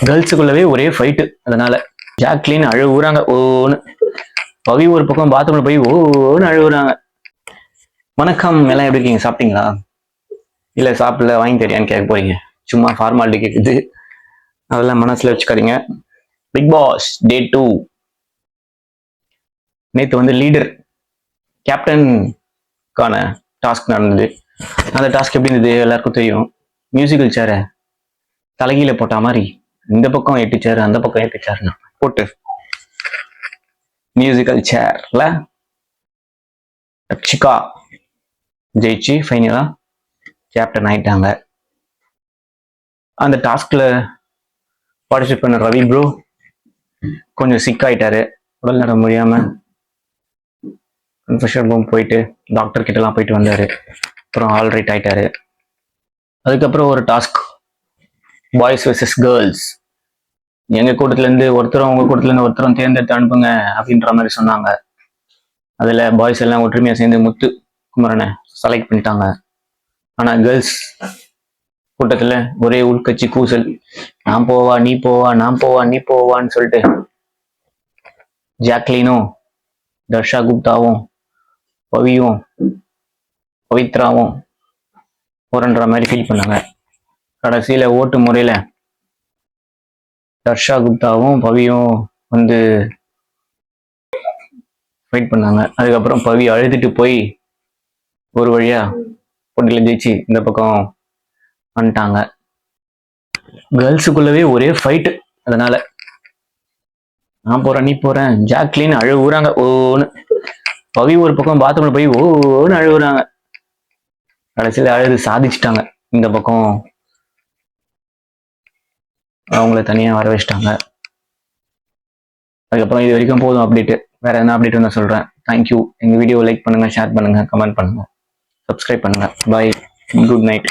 கேர்ள்ஸுக்குள்ளவே ஒரே ஃபைட்டு அதனால. ஜாக்லின் அழுகுறாங்க ஓன்னு. பவி ஒரு பக்கம் பாத்ரூம்ல போய் ஓன்னு அழுகுறாங்க வணக்கம் எல்லாம் எப்படி இருக்கீங்க? சாப்பிட்டீங்களா? இல்லை சாப்பிடல வாங்கி தெரியான்னு கேட்க போறீங்க. சும்மா ஃபார்மாலிட்டி கேட்குது அதெல்லாம் மனசுல வச்சுக்காதீங்க. பிக் பாஸ் டே டூ நேத்து வந்து லீடர் கேப்டனுக்கான டாஸ்க் நடந்தது. அந்த டாஸ்க் எப்படி இருந்தது? எல்லாருக்கும் தெரியும். மியூசிக்கல் சேரை தலைகீழ போட்ட மாதிரி. இந்த பக்கம் எட்டு சேர் அந்த பக்கம் எட்டு சேர்னா போட்டு. மியூசிக்கல் சேர்ல ரக்ஷிகா ஜெயிச்சு ஃபைனலா கேப்டன் ஆயிட்டாங்க. அந்த டாஸ்க்ல பார்ட்டிசிபேட் பண்ண ரவி ப்ரோ கொஞ்சம் சிக் ஆயிட்டாரு. உடல் நலம் முடியாம கன்ஃபஷன் ரூம் போயிட்டு டாக்டர் கிட்டலாம் போயிட்டு வந்தாரு. அப்புறம் ஆல் ரைட் ஆயிட்டாரு. அதுக்கப்புறம் ஒரு டாஸ்க் பாய்ஸ் வெர்சஸ் கேர்ள்ஸ் எங்க கூட்டத்துல இருந்து ஒருத்தரும் உங்க கூட்டத்துல இருந்து ஒருத்தரும் தேர்ந்தெடுத்து அனுப்புங்க அப்படின்ற மாதிரி சொன்னாங்க. அதுல பாய்ஸ் எல்லாம் ஒற்றுமையா சேர்ந்து முத்து குமரனை செலக்ட் பண்ணிட்டாங்க. ஆனா கேர்ள்ஸ் கூட்டத்துல ஒரே உள்கட்சி கூசல் நான் போவா நீ போவா நான் போவா நீ போவான்னு சொல்லிட்டு ஜாக்லினும் தர்ஷா குப்தாவும் பவியும் பவித்ராவும் போறன்ற மாதிரி ஃபீல் பண்ணாங்க. கடைசியில ஓட்டு முறையில தர்ஷா குப்தாவும் பவியும் வந்து ஃபைட் பண்ணாங்க. அதுக்கப்புறம் பவி அழுதுட்டு போய் ஒரு வழியா போட்டியில் ஜெயிச்சு இந்த பக்கம் வந்துட்டாங்க. கேர்ள்ஸுக்குள்ளவே ஒரே ஃபைட்டு அதனால. நான் போறேன் நீ போறேன். ஜாக்லின் அழுகுறாங்க ஓன்னு. பவி ஒரு பக்கம் பாத்ரூம்ல போய் ஓன்னு அழுகுறாங்க கடைசியில அழுது சாதிச்சிட்டாங்க. இந்த பக்கம் அவங்கள தனியா வர வச்சிட்டாங்க அதுக்கப்புறம் இது வரைக்கும் போதும் அப்டேட் வேற என்ன அப்டேட் வந்து சொல்றேன். தேங்க்யூ எங்க வீடியோ லைக் பண்ணுங்க ஷேர் பண்ணுங்க கமெண்ட் பண்ணுங்க. சப்ஸ்கிரைப் பண்ணுங்க. Bye good night